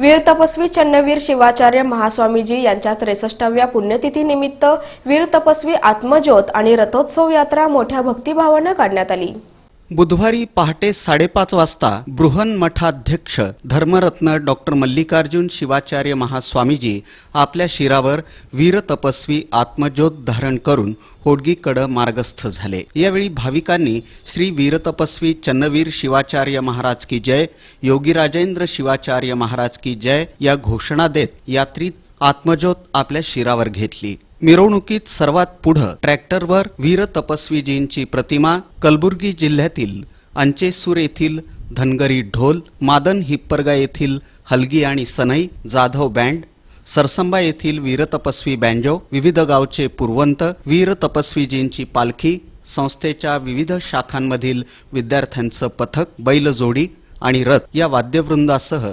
वीर तपस्वी चन्नवीर शिवाचार्य महास्वामीजी यांच्या त्रेसष्टाव्या पुण्यतिथीनिमित्त वीर तपस्वी आत्मज्योत आणि रथोत्सव यात्रा मोठ्या भक्तिभावानं काढण्यात आली. बुधवारी पहाटे साडेपाच वाजता बृहन मठाध्यक्ष धर्मरत्न डॉक्टर मल्लिकार्जुन शिवाचार्य महास्वामीजी आपल्या शिरावर वीर तपस्वी आत्मज्योत धारण करून होडगीकडं मार्गस्थ झाले. यावेळी भाविकांनी श्री वीरतपस्वी चन्नवीर शिवाचार्य महाराज की जय योगीराजेंद्र शिवाचार्य महाराज की जय या घोषणा देत यात्रीत आत्मज्योत आपल्या शिरावर घेतली. मिरवणुकीत सर्वात पुढं ट्रॅक्टरवर वीर तपस्वीजींची प्रतिमा कलबुर्गी जिल्ह्यातील अंचेसूर येथील धनगरी ढोल मादन हिप्परगा येथील हलगी आणि सनई जाधव बँड सरसंबा येथील वीरतपस्वी बँजो विविध गावचे पुरवंत वीर तपस्वीजींची पालखी संस्थेच्या विविध शाखांमधील विद्यार्थ्यांचं पथक बैलजोडी आणि रथ या वाद्यवृंदासह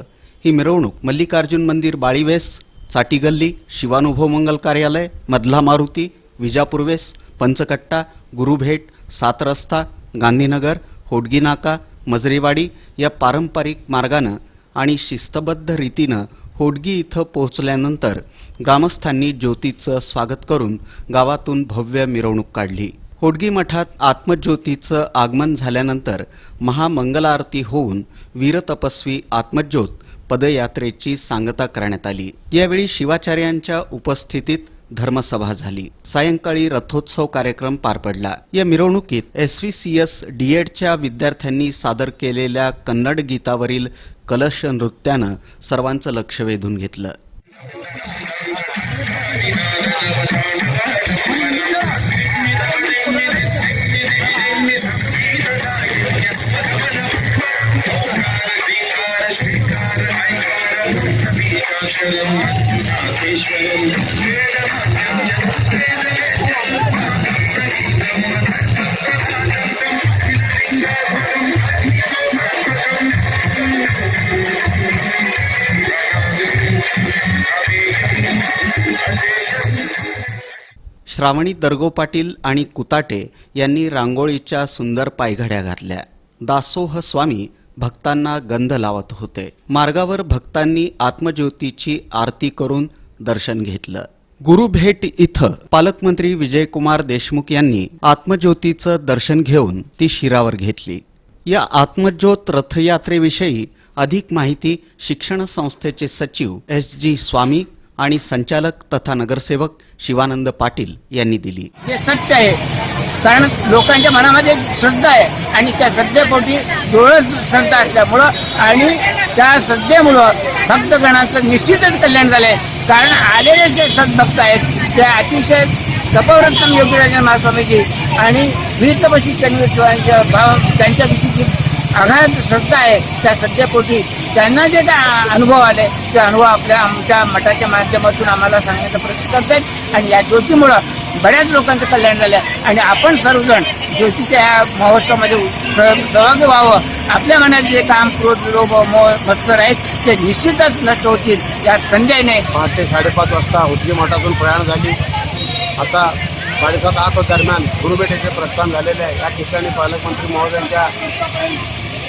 ही मिरवणूक मल्लिकार्जुन मंदिर बाळीवेस चाटीगल्ली शिवानुभव मंगल कार्यालय मधला मारुती विजापूर्वेस पंचकट्टा गुरुभेट सात रस्ता गांधीनगर होडगी नाका मजरेवाडी या पारंपरिक मार्गानं आणि शिस्तबद्ध रीतीनं होडगी इथं पोहोचल्यानंतर ग्रामस्थांनी ज्योतीचं स्वागत करून गावातून भव्य मिरवणूक काढली. होडगी मठात आत्मज्योतीचं आगमन झाल्यानंतर महामंगलारती होऊन वीरतपस्वी आत्मज्योत पदयात्रेची सांगता करण्यात आली. यावेळी शिवाचार्यांच्या उपस्थितीत धर्मसभा झाली. सायंकाळी रथोत्सव कार्यक्रम पार पडला. या मिरवणुकीत S V C S D एडच्या विद्यार्थ्यांनी सादर केलेल्या कन्नड गीतावरील कलश नृत्यानं सर्वांचं लक्ष वेधून घेतलं. श्रावणी दर्गो पाटील आणि कुताटे यांनी रांगोळीच्या सुंदर पायघड्या घातल्या. दासोह स्वामी भक्तांना गंध लावत होते. मार्गावर भक्तांनी आत्मज्योतीची आरती करून दर्शन घेतलं. गुरुभेट इथं पालकमंत्री विजयकुमार देशमुख यांनी आत्मज्योतीचं दर्शन घेऊन ती शिरावर घेतली. या आत्मज्योत रथयात्रेविषयी अधिक माहिती शिक्षण संस्थेचे सचिव एस जी स्वामी आणि संचालक तथा नगरसेवक शिवानंद पाटील यांनी दिली. ते सत्य आहे. कारण लोकांच्या मनामध्ये एक श्रद्धा आहे आणि त्या श्रद्धेपोटी डोळस श्रद्धा असल्यामुळं आणि त्या श्रद्धेमुळं भक्तगणांचं निश्चितच कल्याण झालंय. कारण आलेले जे सद्भक्त आहेत ते अतिशय तपवरत्तम योगीराजन महास्वामीजी आणि वीरतपशी कन्वीर त्यांच्या भाव त्यांच्याविषयी आघात श्रद्धा आहे त्या श्रद्धेपोटी त्यांना जे काय अनुभव आले ते अनुभव आपल्या आमच्या मठाच्या माध्यमातून आम्हाला सांगण्याचा प्रयत्न करतायत आणि या ज्योतीमुळं बऱ्याच लोकांचं कल्याण झालं आहे आणि आपण सर्वजण ज्योतीच्या या महोत्सवामध्ये सह- सहभागी व्हावं. आपल्या मनात जे काम क्रोध लोभ मोह मत्सर आहेत ते निश्चितच नष्ट होतील. यात संजय नाही. पहाटे साडेपाच वाजता उदगी मठातून प्रयाण झाली. आता साडेसात आठ दरम्यान गुरुबेटेचे प्रस्थान झालेले आहे. या ठिकाणी पालकमंत्री महोदयांच्या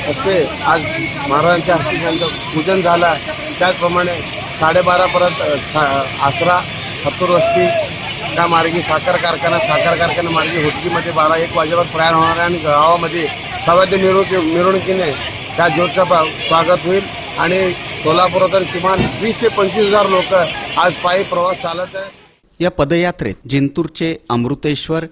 हस्ते आज महाराजांच्या हस्ते त्यांचं पूजन झालं. त्याचप्रमाणे साडेबारापर्यंत सा- आसरा हत्तूर वस्ती त्या मार्गी साखर कारखाना साखर कारखाना मार्गी हुटकीमध्ये बारा एक वाजेवर प्रयाण होणार आहे आणि गावामध्ये सवाद्य मिरवणुकी मिरवणुकीने त्या ज्योतचं स्वागत होईल आणि सोलापुरातून किमान वीस ते पंचवीस हजार लोक आज पायी प्रवास चालत आहे या पदयात्रेत जिंतूरचे अमृतेश्वर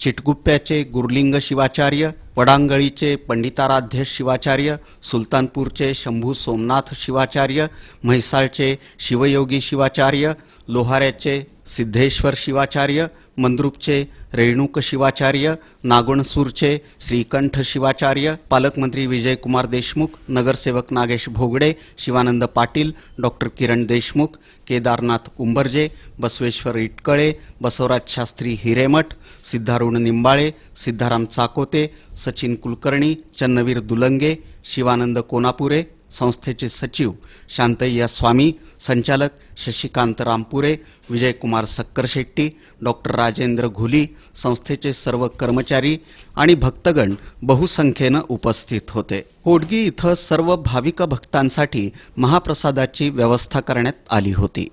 चिटगुप्प्याचे गुरुलिंग शिवाचार्य वडांगळीचे पंडिताराध्य शिवाचार्य सुलतानपूरचे शंभू सोमनाथ शिवाचार्य म्हैसाळचे शिवयोगी शिवाचार्य लोहाऱ्याचे सिद्धेश्वर शिवाचार्य मंद्रुपचे रेणुक शिवाचार्य नागणसूरचे श्रीकंठ शिवाचार्य पालकमंत्री विजयकुमार देशमुख नगरसेवक नागेश भोगडे शिवानंद पाटील डॉक्टर किरण देशमुख केदारनाथ उंबरजे बसवेश्वर इटकळे बसवराज शास्त्री हिरेमठ सिद्धारुण निंबाळे सिद्धाराम चाकोते सचिन कुलकर्णी चन्नवीर दुलंगे शिवानंद कोनापुरे संस्थेचे सचिव शांतय्या स्वामी संचालक शशिकांत रामपुरे विजयकुमार सक्कर शेट्टी डॉक्टर राजेंद्र घुली संस्थेचे सर्व कर्मचारी आणि भक्तगण बहुसंख्येनं उपस्थित होते. होडगी इथं सर्व भाविक भक्तांसाठी महाप्रसादाची व्यवस्था करण्यात आली होती.